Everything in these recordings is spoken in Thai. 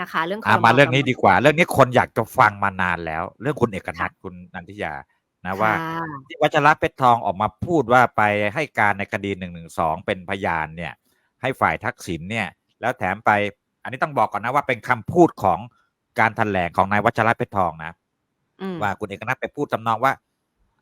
นะคะ เรื่องคอะรมาเรื่องนี้กำหดดีกว่า เรื่องนี้คนอยากจะฟังมานานแล้ว เรื่องคุณเอกนัทคุณนันทิยานะว่าค่ะที่วัชระเพชรทองออกมาพูดว่าไปให้การในคดีหนึ่งหนึ่งสองเป็นพยานเนี่ย ให้ฝ่ายทักษิณเนี่ย แล้วแถมไป อันนี้ต้องบอกก่อนนะว่าเป็นคำพูดของการแถลงของนายวัชระเพชรทองนะอืมว่าคุณเอกนัทไปพูดทำนองว่า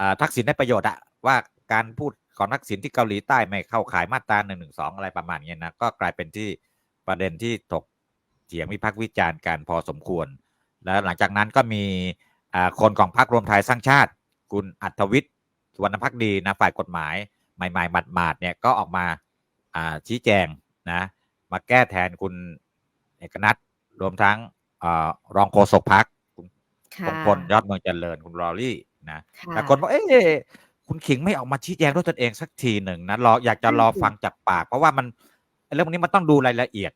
อ่าทักษิณได้ประโยชน์อะว่าการพูดของทักษิณที่เกาหลีใต้ไม่เข้าข่ายมาตราหนึ่งหนึ่งสองอะไรประมาณเนี้ยนะก็กลายเป็นที่ประเด็นที่ถก เถียงวิพากษ์วิจารณ์กันพอสมควร แล้วหลังจากนั้นก็มีอ่าคนของพรรครวมไทยสร้างชาติ คุณอัธวิทย์สุวรรณพักดีนะฝ่ายกฎหมายใหม่ๆหมาดๆเนี่ยก็ออกมาอ่าชี้แจงนะมาแก้แทนคุณเอกนัทรวมทั้งอารองโฆษกพักคุณค่ะพงพลยอดเมืองเจริญคุณลอรี่นะค่ะแต่คนบอกเอ๊ะคุณขิงไม่ออกมาชี้แจงด้วยตนเองสักทีหนึ่งนะรออยากจะรอฟังจากปาก เพราะว่ามันเรื่องพวกนี้มันต้องดูรายละเอียด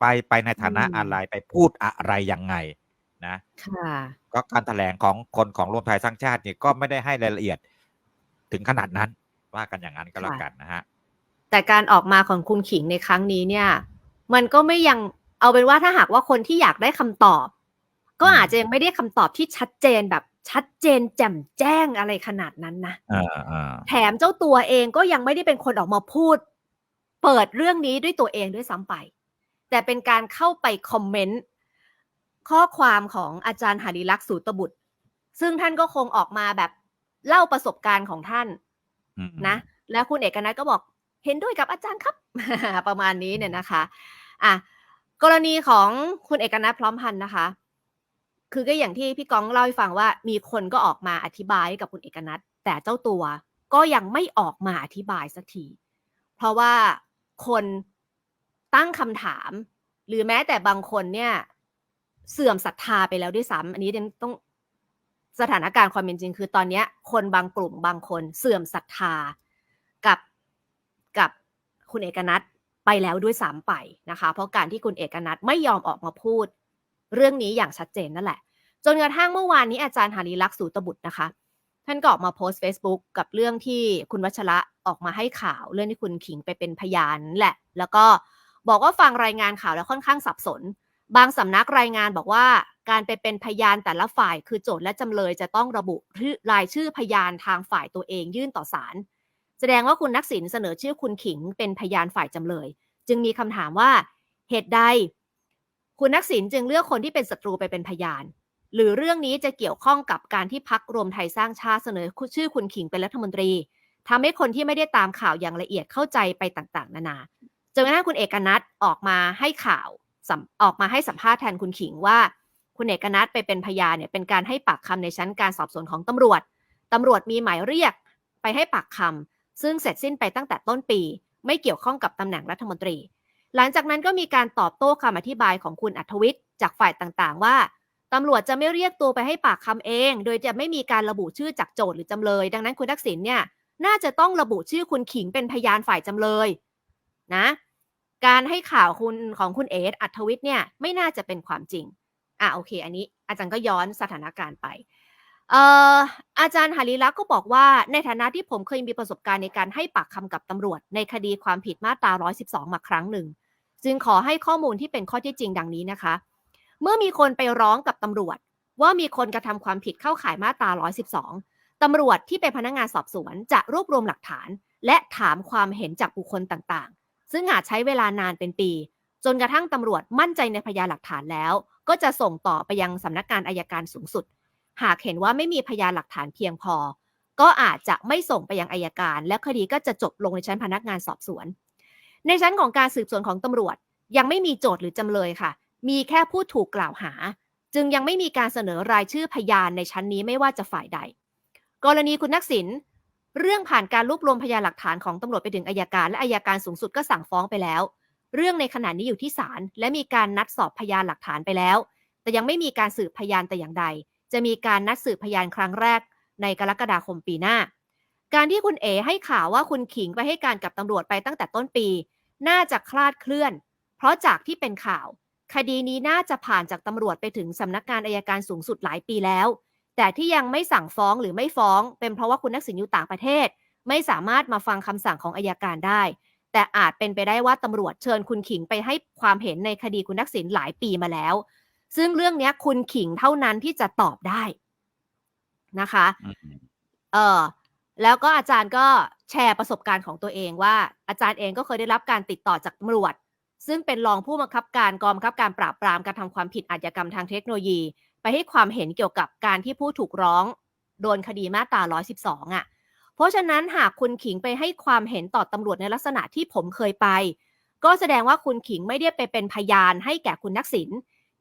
ไปไปในฐานะอะไรไปพูดอะไรยังไงนะค่ะก็การแถลงของคนของรวมไทยสร้างชาตินี่ก็ไม่ได้ให้รายละเอียดถึงขนาดนั้น ว่ากันอย่างนั้นก็แล้วกันนะฮะแต่การออกมาของคุณขิงในครั้งนี้เนี่ย มันก็ไม่ยังเอาเป็นว่าถ้าหากว่าคนที่อยากได้คำตอบ ก็อืมอาจจะยังไม่ได้คำตอบที่ชัดเจนแบบชัดเจนแจ่มแจ้งอะไรขนาดนั้นนะอ่าอ่าแถมเจ้าตัวเองก็ยังไม่ได้เป็นคนออกมาพูด เปิดเรื่องนี้ด้วยตัวเองด้วยซ้ำไป แต่เป็นการเข้าไปคอมเมนต์ข้อความของอาจารย์หาริลักษณ์สูตบุตร ซึ่งท่านก็คงออกมาแบบเล่าประสบการณ์ของท่านอืมนะ แล้วคุณเอกนัทก็บอกเห็นด้วยกับอาจารย์ครับ ประมาณนี้เนี่ยนะคะอะกรณีของคุณเอกนัทพร้อมพันธ์นะคะ คือก็อย่างที่พี่ก้องเล่าให้ฟังว่ามีคนก็ออกมาอธิบายให้กับคุณเอกนัทแต่เจ้าตัวก็ยังไม่ออกมาอธิบายสักที เพราะว่าคน ตั้งคำถาม หรือแม้แต่บางคนเนี่ยเสื่อมศรัทธาไปแล้วด้วยซ้ำอันนี้เดนต้องสถานการณ์ความเป็นจริง คือตอนนี้คนบางกลุ่มบางคนเสื่อมศรัทธากับกับคุณเอกนัทไปแล้วด้วยซ้ำไปนะคะ เพราะการที่คุณเอกนัทไม่ยอมออกมาพูด เรื่องนี้อย่างชัดเจนนั่นแหละ จนกระทั่งเมื่อวานนี้อาจารย์หารีลักษ์สูตบุตรนะคะ ท่านก็ออกมาโพสต์ Facebook กับเรื่องที่คุณวัชระออกมาให้ข่าว เรื่องที่คุณขิงไปเป็นพยานแหละ แล้วก็ บอกว่าฟังรายงานข่าวแล้วค่อนข้างสับสน บางสำนักรายงานบอกว่า การไปเป็นพยานแต่ละฝ่าย คือโจทย์และจำเลยจะต้องระบุรายชื่อพยานทางฝ่ายตัวเองยื่นต่อศาลแสดงว่าคุณนักสินเสนอชื่อคุณขิงเป็นพยานฝ่ายจำเลย จึงมีคำถามว่า เหตุใด คุณนักสินจึงเลือกคนที่เป็นศัตรูไปเป็นพยาน หรือเรื่องนี้จะเกี่ยวข้องกับการที่พักรวมไทยสร้างชาติเสนอชื่อคุณขิงเป็นรัฐมนตรีทำให้คนที่ไม่ได้ตามข่าวอย่างละเอียดเข้าใจไปต่างๆ นานา นกระทั่งคุณเอกนัทออกมาให้ข่าวออกมาให้สัมภาษณ์แทนคุณขิงว่า คุณเอกนัทไปเป็นพยานเนี่ยเป็นการให้ปากคำในชั้นการสอบสวนของตำรวจตำรวจมีหมายเรียกไปให้ปากคำซึ่งเสร็จสิ้นไปตั้งแต่ต้นปี ไม่เกี่ยวข้องกับตำแหน่งรัฐมนตรี หลังจากนั้นก็มีการตอบโต้คำอธิบายของคุณอัธวิทย์จากฝ่ายต่างๆ ว่าตำรวจจะไม่เรียกตัวไปให้ปากคำเอง โดยจะไม่มีการระบุชื่อจากโจทย์หรือจำเลย ดังนั้นคุณทักษิณเนี่ยน่าจะต้องระบุชื่อคุณขิงเป็นพยานฝ่ายจำเลยนะ การให้ข่าวคุณของคุณเอสอัธวิทย์เนี่ยไม่น่าจะเป็นความจริง อะโอเค อันนี้อาจารย์ก็ย้อนสถานการณ์ไปเอ่ออาจารย์หาริลักษ์ก็บอกว่าในฐานะที่ผมเคยมีประสบการณ์ในการให้ปากคำกับตำรวจ ในคดีความผิดมาตรา 112 มาครั้งหนึ่ง จึงขอให้ข้อมูลที่เป็นข้อเที่จริงดังนี้นะคะ เมื่อมีคนไปร้องกับตำรวจ ว่ามีคนกระทำความผิดเข้าข่ายมาตรา 112 ตำรวจที่เป็นพนักงานสอบสวนจะรวบรวมหลักฐาน และถามความเห็นจากบุคคลต่าง ซึ่งอาจใช้เวลานานเป็นปี จนกระทั่งตำรวจมั่นใจในพยานหลักฐานแล้ว ก็จะส่งต่อไปยังสำนักงานอายการสูงสุด หากเห็นว่าไม่มีพยานหลักฐานเพียงพอ ก็อาจจะไม่ส่งไปยังอายการ และคดีก็จะจบลงในชั้นพนักงานสอบสวน ในชั้นของการสืบสวนของตำรวจ ยังไม่มีโจทย์หรือจำเลยค่ะ มีแค่ผู้ถูกกล่าวหา จึงยังไม่มีการเสนอรายชื่อพยานในชั้นนี้ไม่ว่าจะฝ่ายใด กรณีคุณนักสิน เรื่องผ่านการรวบรวมพยานหลักฐานของตำรวจไปถึงอายการ และอายการสูงสุดก็สั่งฟ้องไปแล้ว เรื่องในขณะนี้อยู่ที่ศาลและมีการนัดสอบพยานหลักฐานไปแล้ว แต่ยังไม่มีการสืบพยานแต่อย่างใด จะมีการนัดสืบพยานครั้งแรก ในกรกฎาคมปีหน้า การที่คุณเอให้ข่าวว่าคุณขิงไปให้การกับตำรวจไปตั้งแต่ต้นปี น่าจะคลาดเคลื่อน เพราะจากที่เป็นข่าว คดีนี้น่าจะผ่านจากตำรวจไปถึงสำนักงานอายการสูงสุดหลายปีแล้ว แต่ที่ยังไม่สั่งฟ้องหรือไม่ฟ้อง เป็นเพราะว่าคุณนักสินอยู่ต่างประเทศ ไม่สามารถมาฟังคำสั่งของอายการได้ แต่อาจเป็นไปได้ว่าตำรวจเชิญคุณขิงไปให้ความเห็นในคดีคุณทักษิณหลายปีมาแล้ว ซึ่งเรื่องเนี้ยคุณขิงเท่านั้นที่จะตอบได้นะคะอืมเออแล้วก็อาจารย์ก็แชร์ประสบการณ์ของตัวเองว่า อาจารย์เองก็เคยได้รับการติดต่อจากตำรวจ ซึ่งเป็นรองผู้บังคับการกองบังคับการปราบปรามการทำความผิดอาชญากรรมทางเทคโนโลยี ไปให้ความเห็นเกี่ยวกับการที่ผู้ถูกร้องโดนคดีมาตรา 112 อะ เพราะฉะนั้นหากคุณขิงไปให้ความเห็นต่อตำรวจในลักษณะที่ผมเคยไป ก็แสดงว่าคุณขิงไม่ได้ไปเป็นพยานให้แก่คุณนักษิณ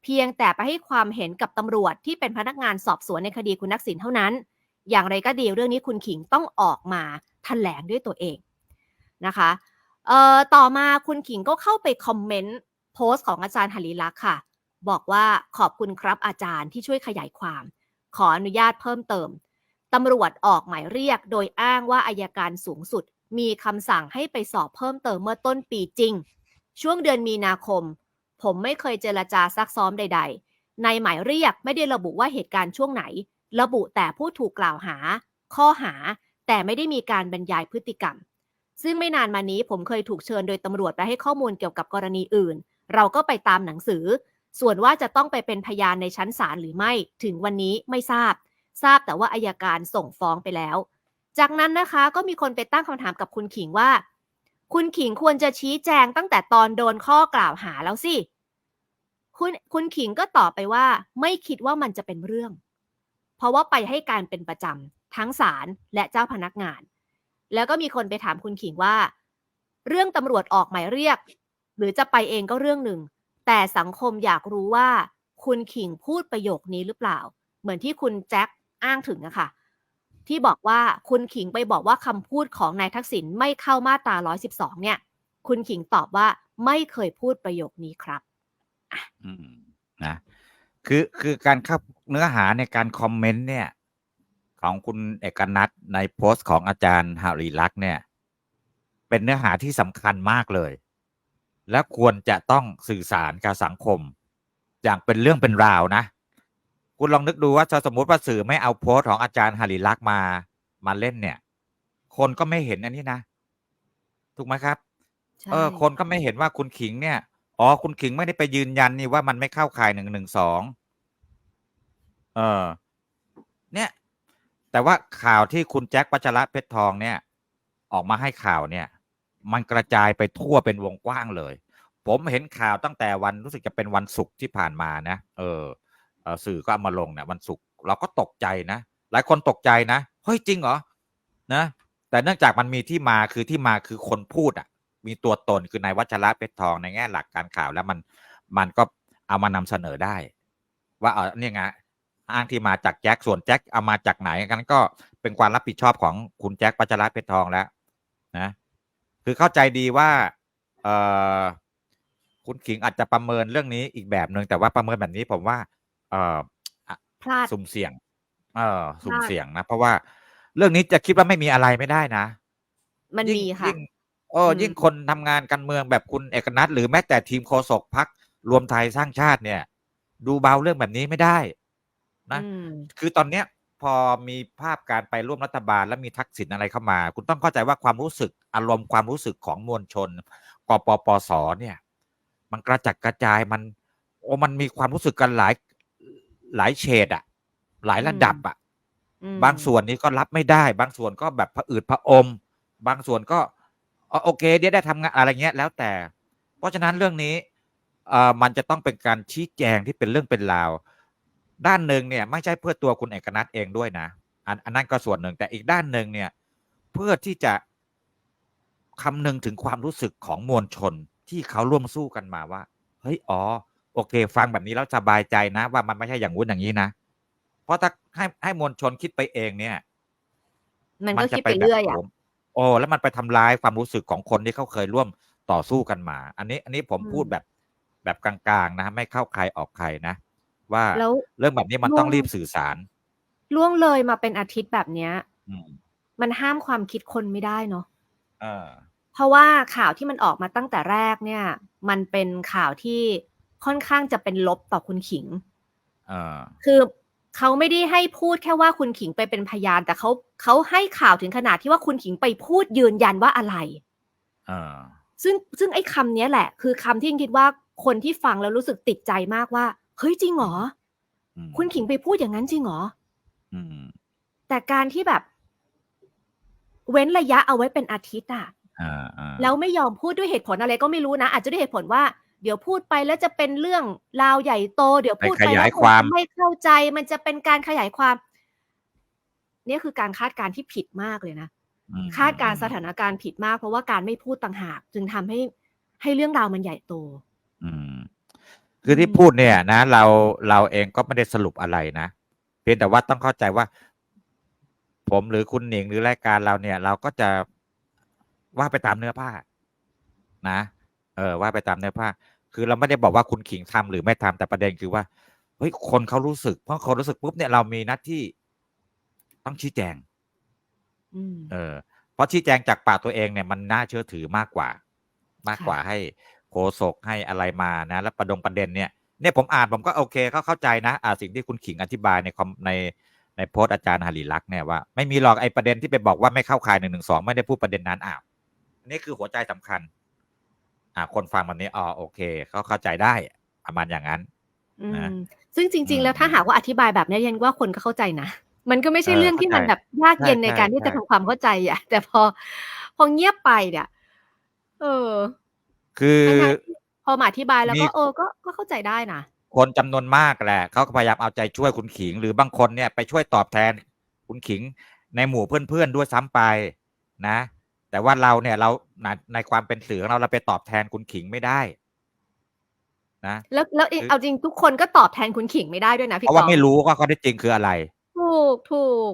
เพียงแต่ไปให้ความเห็นกับตำรวจที่เป็นพนักงานสอบสวนในคดีคุณนักษิณเท่านั้น อย่างไรก็ดีเรื่องนี้คุณขิงต้องออกมาแถลงด้วยตัวเองนะคะเอ่อต่อมาคุณขิงก็เข้าไปคอมเมนต์โพสต์ของอาจารย์หลิลักษ์ค่ะ บอกว่าขอบคุณครับอาจารย์ที่ช่วยขยายความ ขออนุญาตเพิ่มเติมตำรวจออกหมายเรียกโดยอ้างว่าอายการสูงสุด มีคำสั่งให้ไปสอบเพิ่มเติมเมื่อต้นปีจริง ช่วงเดือนมีนาคม ผมไม่เคยเจรจาซักซ้อมใด ๆ ในหมายเรียกไม่ได้ระบุว่าเหตุการณ์ช่วงไหน ระบุแต่ผู้ถูกกล่าวหา ข้อหา แต่ไม่ได้มีการบรรยายพฤติกรรม ซึ่งไม่นานมานี้ผมเคยถูกเชิญโดยตำรวจไปให้ข้อมูลเกี่ยวกับกรณีอื่น เราก็ไปตามหนังสือ ส่วนว่าจะต้องไปเป็นพยานในชั้นศาลหรือไม่ถึงวันนี้ไม่ทราบ ทราบแต่ว่าอายการส่งฟ้องไปแล้ว จากนั้นนะคะก็มีคนไปตั้งคำถามกับคุณขิงว่า คุณขิงควรจะชี้แจงตั้งแต่ตอนโดนข้อกล่าวหาแล้วสิคุณคุณขิงก็ตอบไปว่า ไม่คิดว่ามันจะเป็นเรื่อง เพราะว่าไปให้การเป็นประจำทั้งศาลและเจ้าพนักงาน แล้วก็มีคนไปถามคุณขิงว่า เรื่องตำรวจออกหมายเรียก หรือจะไปเองก็เรื่องหนึ่ง แต่สังคมอยากรู้ว่า คุณขิงพูดประโยคนี้หรือเปล่า เหมือนที่คุณแจ็คอ้างถึงอะค่ะ ที่บอกว่าคุณขิงไปบอกว่าคำพูดของนายทักษิณไม่เข้ามาตรา 112 เนี่ย คุณขิงตอบว่าไม่เคยพูดประโยคนี้ครับอืมนะคือคือการเข้าเนื้อหาในการคอมเมนต์เนี่ย ของคุณเอกนัทในโพสต์ของอาจารย์หารีลักษ์เนี่ย เป็นเนื้อหาที่สำคัญมากเลย และควรจะต้องสื่อสารกับสังคม อย่างเป็นเรื่องเป็นราวนะ คุณลองนึกดูว่าถ้าสมมติว่าสื่อไม่เอาโพสต์ของอาจารย์หารีลักษณ์มามาเล่นเนี่ย คนก็ไม่เห็นอันนี้นะ ถูกไหมครับใช่เออ คนก็ไม่เห็นว่าคุณขิงเนี่ยอ๋อคุณขิงไม่ได้ไปยืนยันนี่ว่ามันไม่เข้าข่ายหนึ่งหนึ่งสองเออ เนี่ย แต่ว่าข่าวที่คุณแจ็ควัชระเพชรทองเนี่ย ออกมาให้ข่าวเนี่ย มันกระจายไปทั่วเป็นวงกว้างเลย ผมเห็นข่าวตั้งแต่วันรู้สึกจะเป็นวันศุกร์ที่ผ่านมานะ เออสื่อก็เอามาลงเนี่ยวันศุกร์เราก็ตกใจนะ หลายคนตกใจนะเฮ้ยจริงเหรอนะแต่เนื่องจากมันมีที่มาคือที่มาคือคนพูดอะ มีตัวตนคือนายวัชระเพชรทองในแง่หลักการข่าวแล้วมันมันก็เอามานำเสนอได้ ว่าเออเนี่ยไงอ้างที่มาจากแจ็คส่วนแจ็คเอามาจากไหนกันก็เป็นความรับผิดชอบของคุณแจ็ควัชระเพชรทองแล้ว นะ คือเข้าใจดีว่าเออคุณขิงอาจจะประเมินเรื่องนี้อีกแบบหนึ่งแต่ว่าประเมินแบบนี้ผมว่า เออพลาดสุ่มเสี่ยง เออสุ่มพลาดเสี่ยงนะ เพราะว่าเรื่องนี้จะคิดว่าไม่มีอะไรไม่ได้นะ มันยิ่งมีค่ะยิ่งเอออมยิ่งคนทำงานการเมืองแบบคุณเอกนัทหรือแม้แต่ทีมโฆษกพักรวมไทยสร้างชาติเนี่ย ดูเบาเรื่องแบบนี้ไม่ได้ นะอืมคือตอนเนี้ยพอมีภาพการไปร่วมรัฐบาลแล้วมีทักษิณอะไรเข้ามา คุณต้องเข้าใจว่าความรู้สึก อารมณ์ความรู้สึกของมวลชนกปปสเนี่ย มันกระจัดกระจายมัน โอ้มันมีความรู้สึกกันหลายหลายเฉดอะหลายระดับอะอืมบางส่วนนี้ก็รับไม่ได้ บางส่วนก็แบบผะอืดผะอม บางส่วนก็อ๋อโอเคเดี๋ยวได้ทำงานอะไรเงี้ยแล้วแต่ เพราะฉะนั้นเรื่องนี้เอ่อมันจะต้องเป็นการชี้แจงที่เป็นเรื่องเป็นราว ด้านหนึ่งเนี่ย ไม่ใช่เพื่อตัวคุณเอกนัทเองด้วยนะอันอันนั้นก็ส่วนหนึ่งแต่อีกด้านหนึ่งเนี่ย เพื่อที่จะ คำนึงถึงความรู้สึกของมวลชนที่เขาร่วมสู้กันมาว่า เฮ้ย อ๋อ โอเค ฟังแบบนี้แล้วสบายใจนะ ว่ามันไม่ใช่อย่างวุ้นอย่างนี้นะ เพราะถ้าให้ให้มวลชนคิดไปเองเนี่ย มันก็จะคิดไปเรื่อยแบบอะผมโอ้แล้วมันไปทำร้ายความรู้สึกของคนที่เขาเคยร่วมต่อสู้กันมา อันนี้ อันนี้ผมอืมพูดแบบแบบกลางๆนะไม่เข้าใครออกใครนะว่าแล้วเรื่องแบบนี้มันร่วงต้องรีบสื่อสาร ล่วงเลยมาเป็นอาทิตย์แบบเนี้ยอืมมันห้ามความคิดคนไม่ได้เนาะเออเพ ราะว่าข่าวที่มันออกมาตั้งแต่แรกเนี่ย มันเป็นข่าวที่ค่อนข้างจะเป็นลบต่อคุณขิงเออคือเขาไม่ได้ให้พูดแค่ว่าคุณขิงไปเป็นพยาน แต่เขาเขาให้ข่าวถึงขนาดที่ว่าคุณขิงไปพูดยืนยันว่าอะไรเออซึ่งซึ่งไอ้คำเนี้ยแหละ คือคำที่คิดว่าคนที่ฟังแล้วรู้สึกติดใจมากว่า เฮ้ยจริงเหรออืมคุณขิงไปพูดอย่างนั้นจริงเหรออืมแต่การที่แบบ เว้นระยะเอาไว้เป็นอาทิตย์อะ อ่าอ่าแล้วไม่ยอมพูดด้วยเหตุผลอะไรก็ไม่รู้นะ อาจจะด้วยเหตุผลว่าเดี๋ยวพูดไปแล้วจะเป็นเรื่องราวใหญ่โต เดี๋ยวพูดไปไปขแล้ยายวคนความ จะไม่เข้าใจ มันจะเป็นการขยายความ เนี่ยคือการคาดการณ์ที่ผิดมากเลยนะ อืมคาดการณ์สถานการณ์ผิดมาก เพราะว่าการไม่พูดต่างหาก จึงทำให้ให้เรื่องราวมันใหญ่โต อืม คือที่อืม พูดเนี่ยนะ เราเราเองก็ไม่ได้สรุปอะไรนะเพียงแต่ว่าต้องเข้าใจว่า ผมหรือคุณหนิงหรือรายการเราเนี่ย เราก็จะ ว่าไปตามเนื้อผ้า นะ เออ ว่าไปตามเนื้อผ้า คือเราไม่ได้บอกว่าคุณขิงทำหรือไม่ทำแต่ประเด็นคือว่าเฮ้ยคนเขารู้สึกเพราะคนรู้สึกปุ๊บเนี่ยเรามีหน้าที่ต้องชี้แจงอืมเออ เพราะชี้แจงจากปากตัวเองเนี่ยมันน่าเชื่อถือมากกว่า มากกว่าให้โฆษกให้อะไรมานะแล้วประดงประเด็นเนี่ยเนี่ยผมอ่านผมก็โอเคเขาเข้าใจนะอ่าสิ่งที่คุณขิงอธิบายในคอมในในโพสต์อาจารย์หาริลักษณ์เนี่ยว่าไม่มีหรอกไอ้ประเด็นที่ไปบอกว่าไม่เข้าข่ายหนึ่งหนึ่งสองไม่ได้พูดประเด็นนั้นอ้าวอั นนี่คือหัวใจสำคัญ อ่า คนฟังแบบนี้อ๋อโอเคเขาเข้าใจได้ประมาณอย่างนั้นอืนะมซึ่งจริงอืๆมแล้วถ้าหากว่าอธิบายแบบเนี้ยยันว่าคนก็เข้าใจนะมันก็ไม่ใช่เออเรื่องที่มันเข้าใจแบบยากเย็นใช่ในการที่ใช่จะทำความเข้าใจอะ แต่พอพอเงียบไปเนี่ยเออ คือทั้งๆที่พอมาอธิบายแล้วมีก็เออก็ก็เข้าใจได้นะคนจำนวนมากแหละเขาก็พยายามเอาใจช่วยคุณขิง หรือบางคนเนี่ยไปช่วยตอบแทนคุณขิงในหมู่เพื่อนๆด้วยซ้ำไปนะ แต่ว่าเราเนี่ยเราในในความเป็นสื่อของเราเราไปตอบแทนคุณขิงไม่ได้ นะ แล้วแล้วเองคือเอาจริงทุกคนก็ตอบแทนคุณขิงไม่ได้ด้วยนะเพพี่ราะกว่าองไม่รู้ว่าข้อเท็จจริงคืออะไร ถูกถูก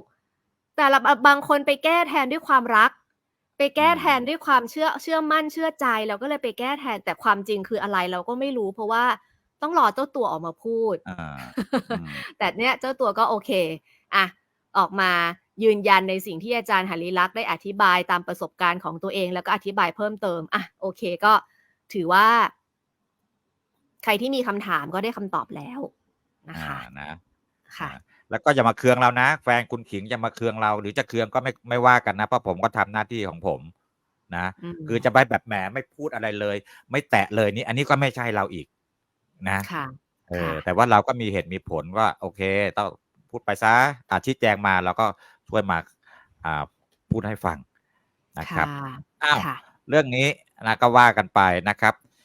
แต่ละบางคนไปแก้แทนด้วยความรัก ไปแก้อืมแทนด้วยความเชื่อเชื่อมั่นเชื่อใจเราก็เลยไปแก้แทนแต่ความจริงคืออะไรเราก็ไม่รู้ เพราะว่าต้องรอเจ้าตัวออกมาพูดอ่าอืมแต่เนี่ยเจ้าตัวก็โอเค อะออกมา ยืนยันในสิ่งที่อาจารย์หาริลักษณ์ได้อธิบายตามประสบการณ์ของตัวเอง แล้วก็อธิบายเพิ่มเติมอะโอเคก็ถือว่า ใครที่มีคำถามก็ได้คำตอบแล้วนะอ่าคะนะค่ะอ่าแล้วก็อย่ามาเคืองเรานะ แฟนคุณขิงจะมาเคืองเรา หรือจะเคืองก็ไม่ไม่ว่ากันนะเพราะผมก็ทำหน้าที่ของผม นะอืมคือจะไปแบบแหมไม่พูดอะไรเลย ไม่แตะเลยนี่อันนี้ก็ไม่ใช่เราอีก นะค่ะเออค่ะแต่ว่าเราก็มีเหตุมีผลว่า โอเค ต้องพูดไปซะอาชี้แจงมาแล้วก็ ช่วยมาอ่าพูดให้ฟังนะครับค่ะอ้าวค่ะเรื่องนี้นะก็ว่ากันไปนะครับ